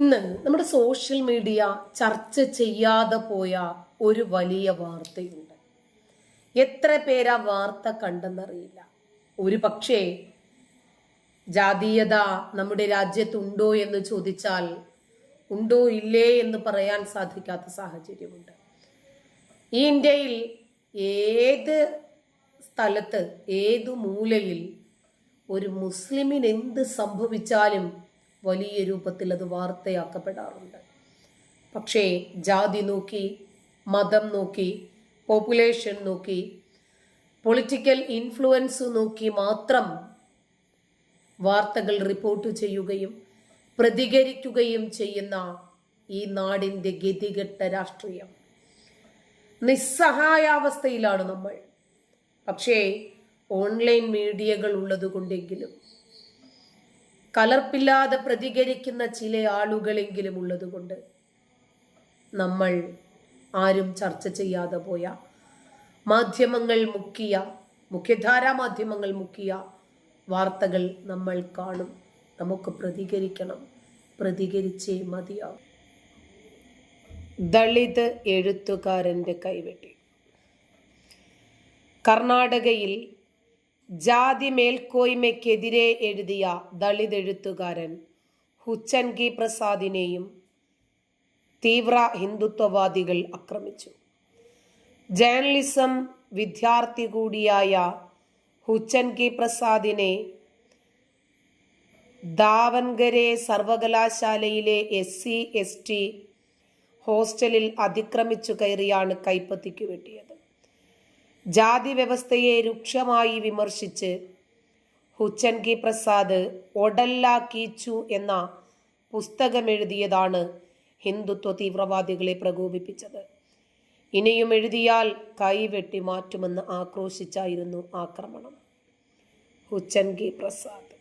ഇന്ന് നമ്മുടെ social media ചർച്ച ചെയ്യാതെ പോയ ഒരു വലിയ വാർത്തയുണ്ട്. എത്ര പേരാ വാർത്ത കണ്ടെന്നറിയില്ല. ഒരു പക്ഷേ ജാതീയത നമ്മുടെ രാജ്യത്തുണ്ടോ എന്ന് ചോദിച്ചാൽ ഉണ്ടോ ഇല്ലേ എന്ന് പറയാൻ സാധിക്കാത്ത സാഹചര്യമുണ്ട്. ഈ ഇന്ത്യയിൽ ഏത് സ്ഥലത്ത് ഏത് മൂലയിൽ ഒരു മുസ്ലിമിന് എന്ത് സംഭവിച്ചാലും വലിയ രൂപത്തിൽ അത് വാർത്തയാക്കപ്പെടാറുണ്ട്. പക്ഷേ ജാതി നോക്കി മതം നോക്കി പോപ്പുലേഷൻ നോക്കി പൊളിറ്റിക്കൽ ഇൻഫ്ലുവൻസ് നോക്കി മാത്രം വാർത്തകൾ റിപ്പോർട്ട് ചെയ്യുകയും പ്രതികരിക്കുകയും ചെയ്യുന്ന ഈ നാടിന്റെ ഗതികെട്ട രാഷ്ട്രീയം. നിസ്സഹായാവസ്ഥയിലാണ് നമ്മൾ. പക്ഷേ ഓൺലൈൻ മീഡിയകൾ ഉള്ളതുകൊണ്ടെങ്കിലും കലർപ്പില്ലാതെ പ്രതികരിക്കുന്ന ചില ആളുകളെങ്കിലും ഉള്ളതുകൊണ്ട് നമ്മൾ ആരും ചർച്ച ചെയ്യാതെ പോയ മാധ്യമങ്ങൾ മുക്കിയ മുഖ്യധാരാ മാധ്യമങ്ങൾ മുക്കിയ വാർത്തകൾ നമ്മൾ കാണും. നമുക്ക് പ്രതികരിക്കണം. പ്രതികരിച്ചേ മതിയാവും. ദളിത് എഴുത്തുകാരന്റെ കൈവെട്ടി. കർണാടകയിൽ ജാതി മേൽക്കോയ്മയ്ക്കെതിരെ എഴുതിയ ദളിത് എഴുത്തുകാരൻ ഹുച്ചൻകി പ്രസാദിനെയും തീവ്ര ഹിന്ദുത്വവാദികൾ ആക്രമിച്ചു. ജേർണലിസം വിദ്യാർത്ഥി കൂടിയായ ഹുച്ചൻകി പ്രസാദിനെ ദാവൻഗരെ സർവകലാശാലയിലെ എസ് സി എസ് ടി ഹോസ്റ്റലിൽ അതിക്രമിച്ചു കയറിയാണ് കൈപ്പത്തിക്ക് വെട്ടിയത്. ജാതി വ്യവസ്ഥയെ രൂക്ഷമായി വിമർശിച്ച് ഹുച്ചൻ കി പ്രസാദ് ഒഡല്ല കീച്ചു എന്ന പുസ്തകമെഴുതിയതാണ് ഹിന്ദുത്വ തീവ്രവാദികളെ പ്രകോപിപ്പിച്ചത്. ഇനിയും എഴുതിയാൽ കൈവെട്ടി മാറ്റുമെന്ന് ആക്രോശിച്ചായിരുന്നു ആക്രമണം. ഹുച്ചൻ കി പ്രസാദ്.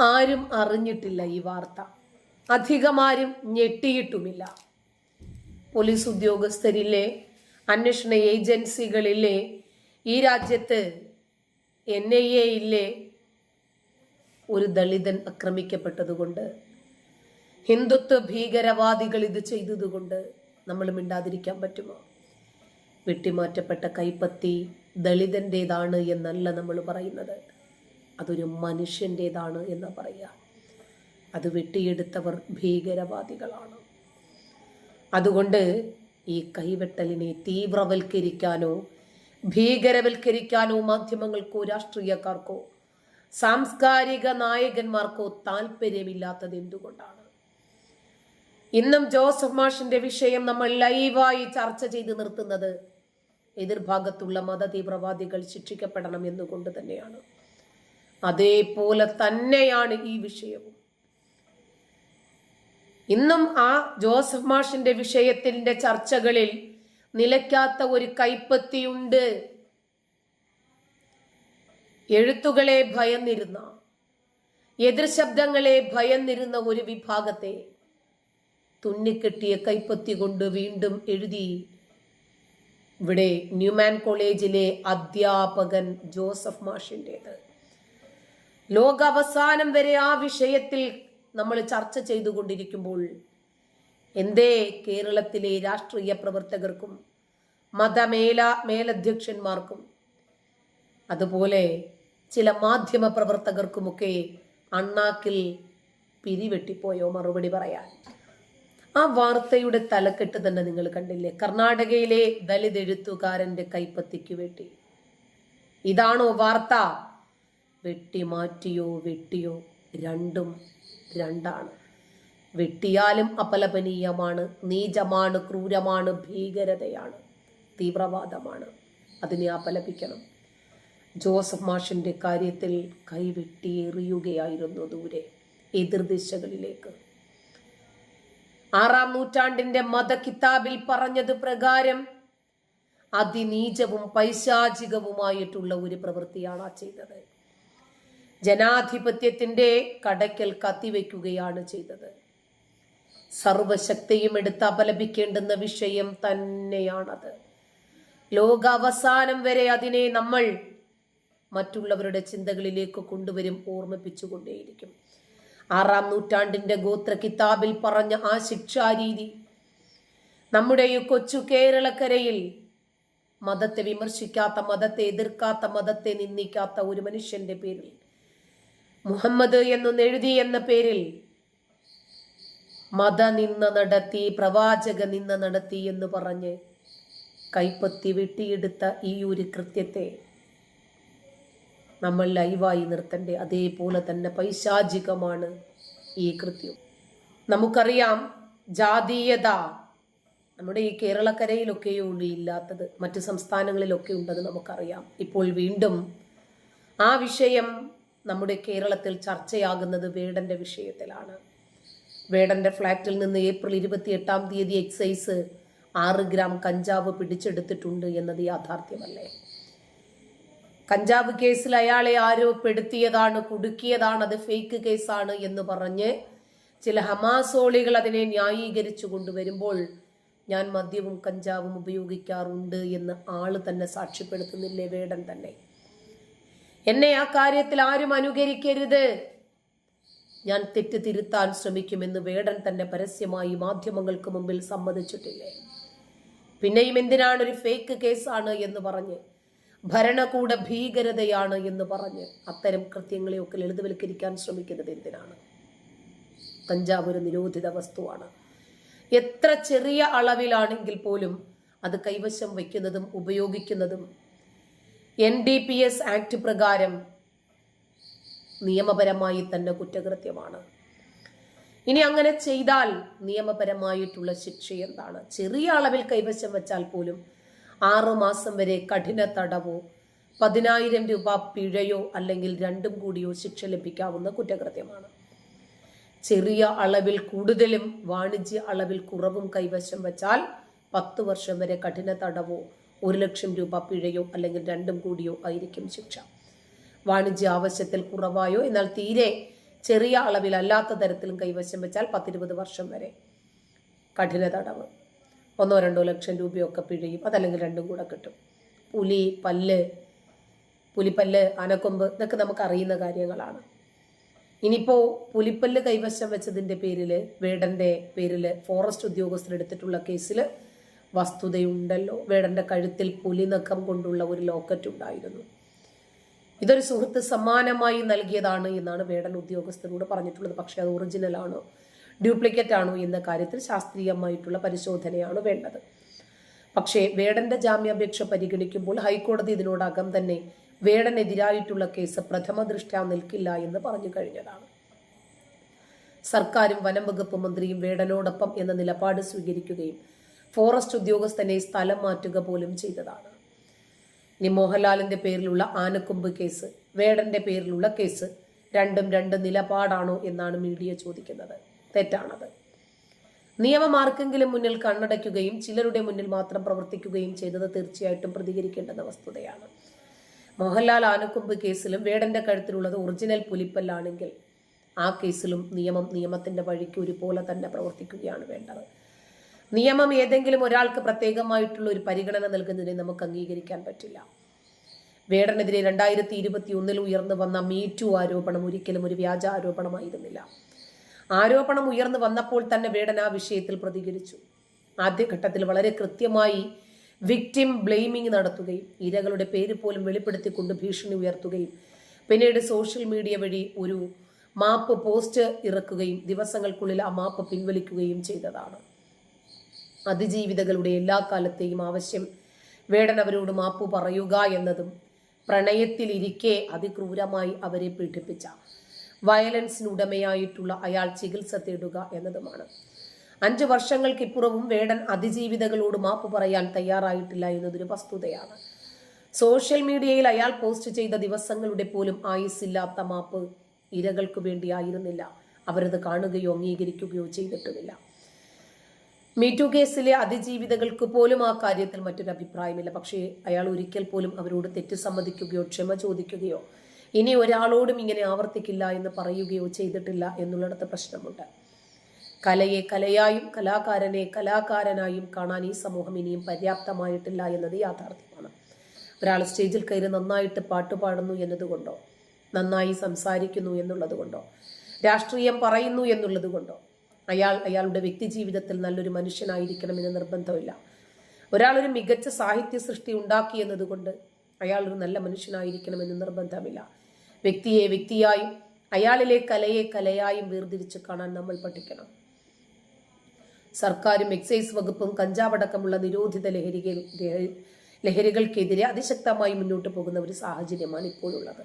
ആരും അറിഞ്ഞിട്ടില്ല ഈ വാർത്ത. അധികമാരും ഞെട്ടിയിട്ടുമില്ല. പോലീസ് ഉദ്യോഗസ്ഥരില്ലേ അന്വേഷണ ഏജൻസികളില്ലേ ഈ രാജ്യത്ത് എൻ ഐ എ ഇല്ലേ ഒരു ദളിതൻ ആക്രമിക്കപ്പെട്ടതുകൊണ്ട് ഹിന്ദുത്വ ഭീകരവാദികൾ ഇത് ചെയ്തതുകൊണ്ട് നമ്മൾ മിണ്ടാതിരിക്കാൻ പറ്റുമോ? വെട്ടിമാറ്റപ്പെട്ട കൈപ്പത്തി ദളിതന്റെതാണ് എന്നല്ല നമ്മൾ പറയുന്നത്. അതൊരു മനുഷ്യന്റെതാണ് എന്ന് പറയുക. അത് വെട്ടിയെടുത്തവർ ഭീകരവാദികളാണ്. അതുകൊണ്ട് ഈ കൈവെട്ടലിനെ തീവ്രവൽക്കരിക്കാനോ ഭീകരവൽക്കരിക്കാനോ മാധ്യമങ്ങൾക്കോ രാഷ്ട്രീയക്കാർക്കോ സാംസ്കാരിക നായകന്മാർക്കോ താല്പര്യമില്ലാത്തത് എന്തുകൊണ്ടാണ്? ഇന്നും ജോസഫ് മാഷിന്റെ വിഷയം നമ്മൾ ലൈവായി ചർച്ച ചെയ്ത് നിർത്തുന്നത് എതിർഭാഗത്തുള്ള മത തീവ്രവാദികൾ ശിക്ഷിക്കപ്പെടണം എന്നുകൊണ്ട് തന്നെയാണ്. അതേപോലെ തന്നെയാണ് ഈ വിഷയവും. ഇന്നും ആ ജോസഫ് മാഷിന്റെ വിഷയത്തിന്റെ ചർച്ചകളിൽ നിലയ്ക്കാത്ത ഒരു കൈപ്പത്തിയുണ്ട്. എഴുത്തുകളെ ഭയന്നിരുന്ന എതിർ ശബ്ദങ്ങളെ ഭയന്നിരുന്ന ഒരു വിഭാഗത്തെ തുന്നിക്കെട്ടിയ കൈപ്പത്തി കൊണ്ട് വീണ്ടും എഴുതി. ഇവിടെ ന്യൂമാൻ കോളേജിലെ അധ്യാപകൻ ജോസഫ് മാഷിന്റെത് ലോകാവസാനം വരെ ആ വിഷയത്തിൽ നമ്മൾ ചർച്ച ചെയ്തുകൊണ്ടിരിക്കുമ്പോൾ എന്തേ കേരളത്തിലെ രാഷ്ട്രീയ പ്രവർത്തകർക്കും മതമേല മേലധ്യക്ഷന്മാർക്കും അതുപോലെ ചില മാധ്യമ പ്രവർത്തകർക്കുമൊക്കെ അണ്ണാക്കിൽ പിരിവെട്ടിപ്പോയോ മറുപടി പറയാൻ? ആ വാർത്തയുടെ തലക്കെട്ട് തന്നെ നിങ്ങൾ കണ്ടില്ലേ? കർണാടകയിലെ ദലിത് എഴുത്തുകാരന്റെ കൈപ്പത്തിക്ക് വെട്ടി ഇതാണോ വാർത്ത? വെട്ടി മാറ്റിയോ വെട്ടിയോ? രണ്ടും രണ്ടാണ്. വെട്ടിയാലും അപലപനീയമാണ് നീചമാണ് ക്രൂരമാണ് ഭീകരതയാണ് തീവ്രവാദമാണ്. അതിനെ അപലപിക്കണം. ജോസഫ് മാഷിന്റെ കാര്യത്തിൽ കൈവെട്ടി എറിയുകയായിരുന്നു ദൂരെ എതിർദിശകളിലേക്ക് ആറാം നൂറ്റാണ്ടിന്റെ മതകിതാബിൽ പറഞ്ഞത് പ്രകാരം അതിനീചവും പൈശാചികവുമായിട്ടുള്ള ഒരു പ്രവൃത്തിയാണ് ആ ചെയ്തത്. ജനാധിപത്യത്തിന്റെ കടയ്ക്കൽ കത്തിവെക്കുകയാണ് ചെയ്തത്. സർവശക്തിയും എടുത്ത് അപലപിക്കേണ്ടുന്ന വിഷയം തന്നെയാണത്. ലോകാവസാനം വരെ അതിനെ നമ്മൾ മറ്റുള്ളവരുടെ ചിന്തകളിലേക്ക് കൊണ്ടുവരും ഓർമ്മിപ്പിച്ചുകൊണ്ടേയിരിക്കും. ആറാം നൂറ്റാണ്ടിന്റെ ഗോത്ര കിതാബിൽ പറഞ്ഞ ആ ശിക്ഷാരീതി നമ്മുടെ ഈ കൊച്ചു കേരളക്കരയിൽ മതത്തെ വിമർശിക്കാത്ത മതത്തെ എതിർക്കാത്ത മതത്തെ നിന്ദിക്കാത്ത ഒരു മനുഷ്യന്റെ പേരിൽ മുഹമ്മദ് എന്നു എഴുതി എന്ന പേരിൽ മത നിന്ന നടത്തി പ്രവാചക നിന്ന നടത്തി എന്ന് പറഞ്ഞ് കൈപ്പത്തി വെട്ടിയെടുത്ത ഈ ഒരു കൃത്യത്തെ നമ്മൾ ലൈവായി നിർത്തണ്ടേ. അതേപോലെ തന്നെ പൈശാചികമാണ് ഈ കൃത്യം. നമുക്കറിയാം ജാതീയത നമ്മുടെ ഈ കേരളക്കരയിലൊക്കെയേ ഉള്ളൂ ഇല്ലാത്തത് മറ്റ് സംസ്ഥാനങ്ങളിലൊക്കെ ഉണ്ടെന്ന് നമുക്കറിയാം. ഇപ്പോൾ വീണ്ടും ആ വിഷയം നമ്മുടെ കേരളത്തിൽ ചർച്ചയാകുന്നത് വേടന്റെ വിഷയത്തിലാണ്. വേടന്റെ ഫ്ളാറ്റിൽ നിന്ന് ഏപ്രിൽ ഇരുപത്തി എട്ടാം തീയതി എക്സൈസ് ആറ് ഗ്രാം കഞ്ചാവ് പിടിച്ചെടുത്തിട്ടുണ്ട് എന്നത് യാഥാർത്ഥ്യമല്ലേ? കഞ്ചാവ് കേസിൽ അയാളെ ആരോപ്പെടുത്തിയതാണ് കുടുക്കിയതാണ് അത് ഫേക്ക് കേസാണ് എന്ന് പറഞ്ഞ് ചില ഹമാസോളികൾ അതിനെ ന്യായീകരിച്ചു കൊണ്ടുവരുമ്പോൾ ഞാൻ മദ്യവും കഞ്ചാവും ഉപയോഗിക്കാറുണ്ട് എന്ന് ആൾ തന്നെ സാക്ഷ്യപ്പെടുത്തുന്നില്ലേ വേടൻ തന്നെ? എന്നെ ആ കാര്യത്തിൽ ആരും അനുകരിക്കരുത്. ഞാൻ തെറ്റ് തിരുത്താൻ ശ്രമിക്കുമെന്ന് വേടൻ തന്റെ പരസ്യമായി മാധ്യമങ്ങൾക്ക് മുമ്പിൽ സമ്മതിച്ചിട്ടില്ലേ? പിന്നെയും എന്തിനാണ് ഒരു ഫേക്ക് കേസാണ് എന്ന് പറഞ്ഞ് ഭരണകൂട ഭീകരതയാണ് എന്ന് പറഞ്ഞ് അത്തരം കൃത്യങ്ങളെയൊക്കെ ലളിതവൽക്കരിക്കാൻ ശ്രമിക്കുന്നത് എന്തിനാണ്? കഞ്ചാവ് ഒരു നിരോധിത വസ്തുവാണ്. എത്ര ചെറിയ അളവിലാണെങ്കിൽ പോലും അത് കൈവശം വയ്ക്കുന്നതും ഉപയോഗിക്കുന്നതും N D P S act പ്രകാരം നിയമപരമായി തന്നെ കുറ്റകൃത്യമാണ്. ഇനി അങ്ങനെ ചെയ്താൽ നിയമപരമായിട്ടുള്ള ശിക്ഷ എന്താണ്? ചെറിയ അളവിൽ കൈവശം വെച്ചാൽ പോലും ആറു മാസം വരെ കഠിന തടവോ പതിനായിരം രൂപ പിഴയോ അല്ലെങ്കിൽ രണ്ടും കൂടിയോ ശിക്ഷ ലഭിക്കാവുന്ന കുറ്റകൃത്യമാണ്. ചെറിയ അളവിൽ കൂടുതലും വാണിജ്യ അളവിൽ കുറവും കൈവശം വച്ചാൽ പത്ത് വർഷം വരെ കഠിന തടവോ ഒരു ലക്ഷം രൂപ പിഴയോ അല്ലെങ്കിൽ രണ്ടും കൂടിയോ ആയിരിക്കും ശിക്ഷ. വാണിജ്യ ആവശ്യത്തിൽ കുറവായോ? എന്നാൽ തീരെ ചെറിയ അളവിൽ അല്ലാത്ത തരത്തിലും കൈവശം വെച്ചാൽ പത്തിരുപത് വർഷം വരെ കഠിന തടവ്. ഒന്നോ രണ്ടോ ലക്ഷം രൂപയൊക്കെ പിഴയും. അതല്ലെങ്കിൽ രണ്ടും കൂടെ കിട്ടും. പുലി പല്ല് പുലിപ്പല്ല് ആനക്കൊമ്പ് ഇതൊക്കെ നമുക്ക് അറിയുന്ന കാര്യങ്ങളാണ്. ഇനിയിപ്പോൾ പുലിപ്പല്ല് കൈവശം വെച്ചതിന്റെ പേരിൽ വേടന്റെ പേരിൽ ഫോറസ്റ്റ് ഉദ്യോഗസ്ഥരെടുത്തിട്ടുള്ള കേസിൽ വസ്തുതയുണ്ടല്ലോ. വേടന്റെ കഴുത്തിൽ പുലിനഖം കൊണ്ടുള്ള ഒരു ലോക്കറ്റ് ഉണ്ടായിരുന്നു. ഇതൊരു സുഹൃത്ത് സമ്മാനമായി നൽകിയതാണ് എന്നാണ് വേടൻ ഉദ്യോഗസ്ഥരോട് പറഞ്ഞിട്ടുള്ളത്. പക്ഷേ അത് ഒറിജിനൽ ആണോ? ഡ്യൂപ്ലിക്കേറ്റ് ആണോ എന്ന കാര്യത്തിൽ ശാസ്ത്രീയമായിട്ടുള്ള പരിശോധനയാണ് വേണ്ടത്. പക്ഷേ വേടന്റെ ജാമ്യാപേക്ഷ പരിഗണിക്കുമ്പോൾ ഹൈക്കോടതി ഇതിനോടകം തന്നെ വേടനെതിരായിട്ടുള്ള കേസ് പ്രഥമ ദൃഷ്ട്യാ നിൽക്കില്ല എന്ന് പറഞ്ഞു കഴിഞ്ഞതാണ്. സർക്കാരും വനം വകുപ്പ് മന്ത്രിയും വേടനോടൊപ്പം എന്ന നിലപാട് സ്വീകരിക്കുകയും ഫോറസ്റ്റ് ഉദ്യോഗസ്ഥനെ സ്ഥലം മാറ്റുക പോലും ചെയ്തതാണ്. ഇനി മോഹൻലാലിന്റെ പേരിലുള്ള ആനക്കൊമ്പ് കേസ് വേടന്റെ പേരിലുള്ള കേസ് രണ്ടും രണ്ട് നിലപാടാണോ എന്നാണ് മീഡിയ ചോദിക്കുന്നത്. തെറ്റാണത്. നിയമം ആർക്കെങ്കിലും മുന്നിൽ കണ്ണടയ്ക്കുകയും ചിലരുടെ മുന്നിൽ മാത്രം പ്രവർത്തിക്കുകയും ചെയ്തത് തീർച്ചയായിട്ടും പ്രതികരിക്കേണ്ടെന്ന വസ്തുതയാണ്. മോഹൻലാൽ ആനക്കൊമ്പ് കേസിലും വേടന്റെ കഴുത്തിലുള്ളത് ഒറിജിനൽ പുലിപ്പല്ലാണെങ്കിൽ ആ കേസിലും നിയമം നിയമത്തിന്റെ വഴിക്ക് ഒരുപോലെ തന്നെ പ്രവർത്തിക്കുകയാണ് വേണ്ടത്. നിയമം ഏതെങ്കിലും ഒരാൾക്ക് പ്രത്യേകമായിട്ടുള്ള ഒരു പരിഗണന നൽകുന്നതിനെ നമുക്ക് അംഗീകരിക്കാൻ പറ്റില്ല. വേടനെതിരെ രണ്ടായിരത്തി ഇരുപത്തി ഒന്നിൽ ഉയർന്നു വന്ന മീറ്റു ആരോപണം ഒരിക്കലും ഒരു വ്യാജ ആരോപണമായിരുന്നില്ല ആരോപണം ഉയർന്നു വന്നപ്പോൾ തന്നെ വേടൻ ആ വിഷയത്തിൽ പ്രതികരിച്ചു. ആദ്യഘട്ടത്തിൽ വളരെ കൃത്യമായി വിക്ടിം ബ്ലെയിമിംഗ് നടത്തുകയും ഇരകളുടെ പേര് പോലും വെളിപ്പെടുത്തിക്കൊണ്ട് ഭീഷണി ഉയർത്തുകയും പിന്നീട് സോഷ്യൽ മീഡിയ വഴി ഒരു മാപ്പ് പോസ്റ്റ് ഇറക്കുകയും ദിവസങ്ങൾക്കുള്ളിൽ ആ മാപ്പ് പിൻവലിക്കുകയും ചെയ്തതാണ്. അതിജീവിതകളുടെ എല്ലാ കാലത്തെയും ആവശ്യം. വേടൻ അവരോട് മാപ്പ് പറയുക എന്നതും പ്രണയത്തിലിരിക്കെ അതിക്രൂരമായി അവരെ പീഡിപ്പിച്ച വയലൻസിനുടമയായിട്ടുള്ള അയാൾ ചികിത്സ തേടുക എന്നതുമാണ്. അഞ്ചു വർഷങ്ങൾക്കിപ്പുറവും വേടൻ അതിജീവിതകളോട് മാപ്പ് പറയാൻ തയ്യാറായിട്ടില്ല എന്നതൊരു വസ്തുതയാണ്. സോഷ്യൽ മീഡിയയിൽ അയാൾ പോസ്റ്റ് ചെയ്ത ദിവസങ്ങളുടെ പോലും ആയുസില്ലാത്ത മാപ്പ് ഇരകൾക്ക് വേണ്ടിയായിരുന്നില്ല. അവരത് കാണുകയോ അംഗീകരിക്കുകയോ ചെയ്തിട്ടുമില്ല. മീറ്റു കേസിലെ അതിജീവിതകൾക്ക് പോലും ആ കാര്യത്തിൽ മറ്റൊരു അഭിപ്രായമില്ല. പക്ഷേ അയാൾ ഒരിക്കൽ പോലും അവരോട് തെറ്റ് സമ്മതിക്കുകയോ ക്ഷമ ചോദിക്കുകയോ ഇനി ഒരാളോടും ഇങ്ങനെ ആവർത്തിക്കില്ല എന്ന് പറയുകയോ ചെയ്തിട്ടില്ല എന്നുള്ളിടത്ത് പ്രശ്നമുണ്ട്. കലയെ കലയായും കലാകാരനെ കലാകാരനായും കാണാൻ ഈ സമൂഹം ഇനിയും പര്യാപ്തമായിട്ടില്ല എന്നത് യാഥാർത്ഥ്യമാണ്. ഒരാൾ സ്റ്റേജിൽ കയറി നന്നായിട്ട് പാട്ട് പാടുന്നു എന്നതുകൊണ്ടോ നന്നായി സംസാരിക്കുന്നു എന്നുള്ളത് കൊണ്ടോ രാഷ്ട്രീയം പറയുന്നു എന്നുള്ളത് കൊണ്ടോ അയാൾ അയാളുടെ വ്യക്തി ജീവിതത്തിൽ നല്ലൊരു മനുഷ്യനായിരിക്കണമെന്ന് നിർബന്ധമില്ല. ഒരാളൊരു ഒരു മികച്ച സാഹിത്യ സൃഷ്ടി ഉണ്ടാക്കി എന്നതുകൊണ്ട് അയാൾ ഒരു നല്ല മനുഷ്യനായിരിക്കണമെന്ന് നിർബന്ധമില്ല. വ്യക്തിയെ വ്യക്തിയായും അയാളിലെ കലയെ കലയായും വേർതിരിച്ച് കാണാൻ നമ്മൾ പഠിക്കണം. സർക്കാരും എക്സൈസ് വകുപ്പും കഞ്ചാവടക്കമുള്ള നിരോധിത ലഹരികൾ ലഹരികൾക്കെതിരെ അതിശക്തമായി മുന്നോട്ട് പോകുന്ന ഒരു സാഹചര്യമാണ് ഇപ്പോഴുള്ളത്.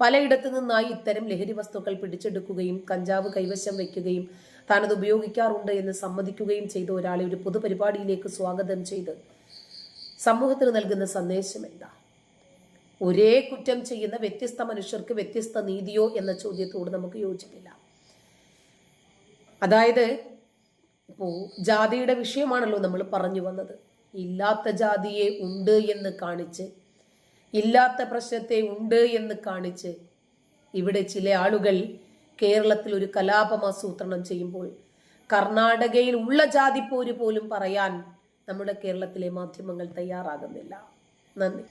പലയിടത്തു നിന്നായി ഇത്തരം ലഹരി വസ്തുക്കൾ പിടിച്ചെടുക്കുകയും കഞ്ചാവ് കൈവശം വയ്ക്കുകയും താനത് ഉപയോഗിക്കാറുണ്ട് എന്ന് സമ്മതിക്കുകയും ചെയ്ത ഒരാളെ ഒരു പൊതുപരിപാടിയിലേക്ക് സ്വാഗതം ചെയ്ത് സമൂഹത്തിന് നൽകുന്ന സന്ദേശം എന്താ? ഒരേ കുറ്റം ചെയ്യുന്ന വ്യത്യസ്ത മനുഷ്യർക്ക് വ്യത്യസ്ത നീതിയോ എന്ന ചോദ്യത്തോട് നമുക്ക് യോജിപ്പില്ല അതായത് ഇപ്പോൾ ജാതിയുടെ വിഷയമാണല്ലോ നമ്മൾ പറഞ്ഞു വന്നത്. ഇല്ലാത്ത ജാതിയെ ഉണ്ട് എന്ന് കാണിച്ച് ഇല്ലാത്ത പ്രശ്നത്തെ ഉണ്ട് എന്ന് കാണിച്ച് ഇവിടെ ചില ആളുകൾ കേരളത്തിൽ ഒരു കലാപം ആസൂത്രണം ചെയ്യുമ്പോൾ കർണാടകയിൽ ഉള്ള ജാതിപ്പോര് പോലും പറയാൻ നമ്മുടെ കേരളത്തിലെ മാധ്യമങ്ങൾ തയ്യാറാകുന്നില്ല. നന്ദി.